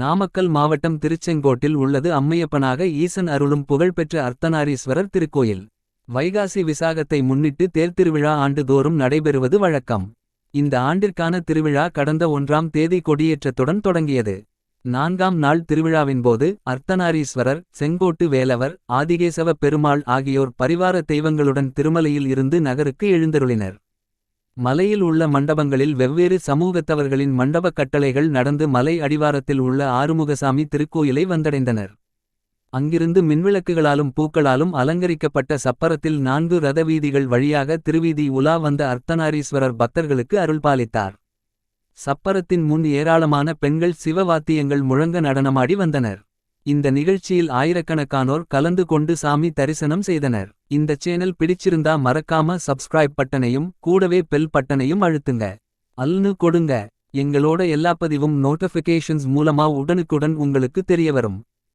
நாமக்கல் மாவட்டம் திருச்செங்கோட்டில் உள்ளது அம்மையப்பனாக ஈசன் அருளும் புகழ்பெற்ற அர்த்தநாரீஸ்வரர் திருக்கோயில். வைகாசி விசாகத்தை முன்னிட்டு தேர்த்திருவிழா ஆண்டுதோறும் நடைபெறுவது வழக்கம். இந்த ஆண்டிற்கான திருவிழா கடந்த ஒன்றாம் தேதி கொடியேற்றத்துடன் தொடங்கியது. நான்காம் நாள் திருவிழாவின்போது அர்த்தநாரீஸ்வரர் செங்கோட்டு வேலவர் ஆதிகேசவ பெருமாள் ஆகியோர் பரிவார தெய்வங்களுடன் திருமலையில் இருந்து நகருக்கு எழுந்தருளினர். மலையில் உள்ள மண்டபங்களில் வெவ்வேறு சமூகத்தவர்களின் மண்டபக் கட்டளைகள் நடந்து மலை அடிவாரத்தில் உள்ள ஆறுமுகசாமி திருக்கோயிலை வந்தடைந்தனர். அங்கிருந்து மின்விளக்குகளாலும் பூக்களாலும் அலங்கரிக்கப்பட்ட சப்பரத்தில் நான்கு ரத வீதிகள் வழியாக திருவீதி உலா வந்த அர்த்தநாரீஸ்வரர் பக்தர்களுக்கு அருள்பாலித்தார். சப்பரத்தின் முன் ஏராளமான பெண்கள் சிவவாத்தியங்கள் முழங்க நடனமாடி வந்தனர். இந்த நிகழ்ச்சியில் ஆயிரக்கணக்கானோர் கலந்து கொண்டு சாமி தரிசனம் செய்தனர். இந்த சேனல் பிடிச்சிருந்தா மறக்காம சப்ஸ்கிரைப் பட்டனையும் கூடவே பெல் பட்டனையும் அழுத்துங்க. அல்னு கொடுங்க எங்களோட எல்லா பதிவும் நோட்டிஃபிகேஷன்ஸ் மூலமா உடனுக்குடன் உங்களுக்கு தெரியவரும்.